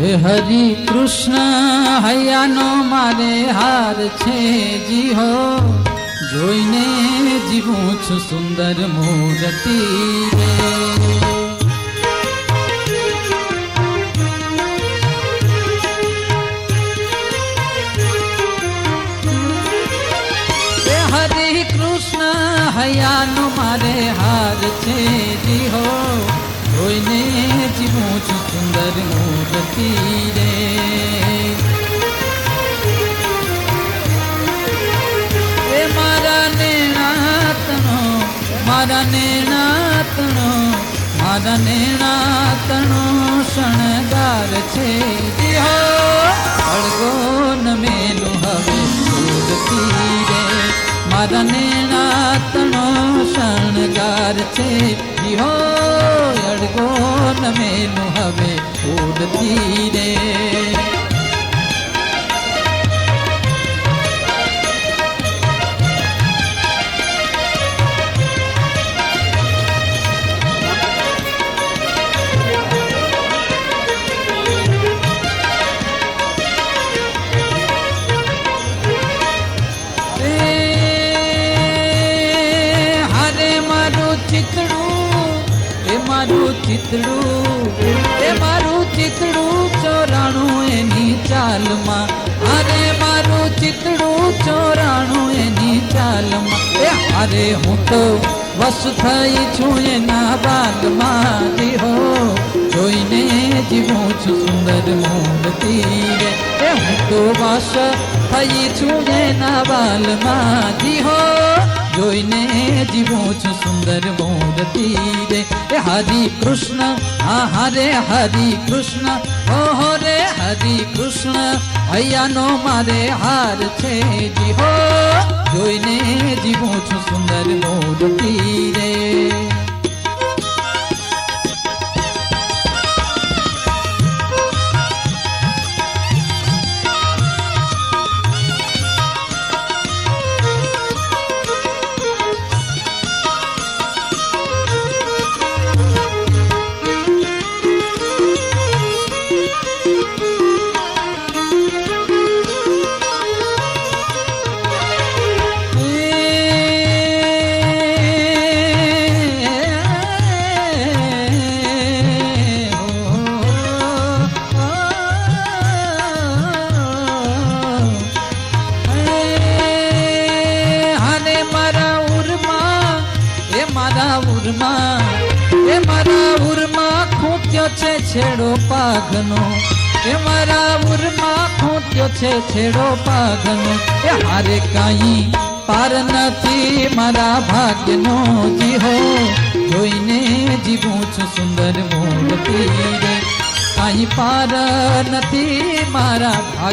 હે હરિ કૃષ્ણ, હૈયાનો મારે હાર છે જી હો જોઈને જીવું છું સુંદર મૂર્તિ રે. હૈયાનો મારે હાર છે જી હો જોઈને મૂર્તિ રે એ મારા નેણાતણો મારા નેણાતણો મારા નેણાતણો શણગાર છે અળગો નમેલું હવે મૂર્તિ રે મારા નેણાતણો શણગાર છે જી હો અળગો નમેલું હવે મૂર્તિ રે ચિતડું એ મારું ચિતડું એ મારું ચિતડું ચોરાણું એની ચાલમાં. અરે મારું ચિતડું ચોરાણું એની ચાલમાં. હારે હું તો વસ થઈ છું એના બાગમાં હો. જોઈને જીવું છું સુંદર મૂર્તિ રે. હું તો વસ થઈ છું એના બાલમાં હો. જોઈને જીવું છું સુંદર મૂર્તિ રે. એ હરિ કૃષ્ણ હા હરે હરિ કૃષ્ણ ઓહો રે હરિ કૃષ્ણ હૈયાનો મારે હાર છે જી હો જોઈને જીવું છું સુંદર મૂર્તિ મારા ઉરમાં એ મારા ઉરમાં ખૂટ્યો છે છેડો પાઘનો, એ મારા ઉરમાં ખૂટ્યો છે છેડો પાઘનો, એ હારે કાંઈ પાર નથી મારા ભાગ્યનો જીહો, જોઈને જીવું છું સુંદર મૂર્તિ રે. કાંઈ પાર નથી મારા ભાગ્ય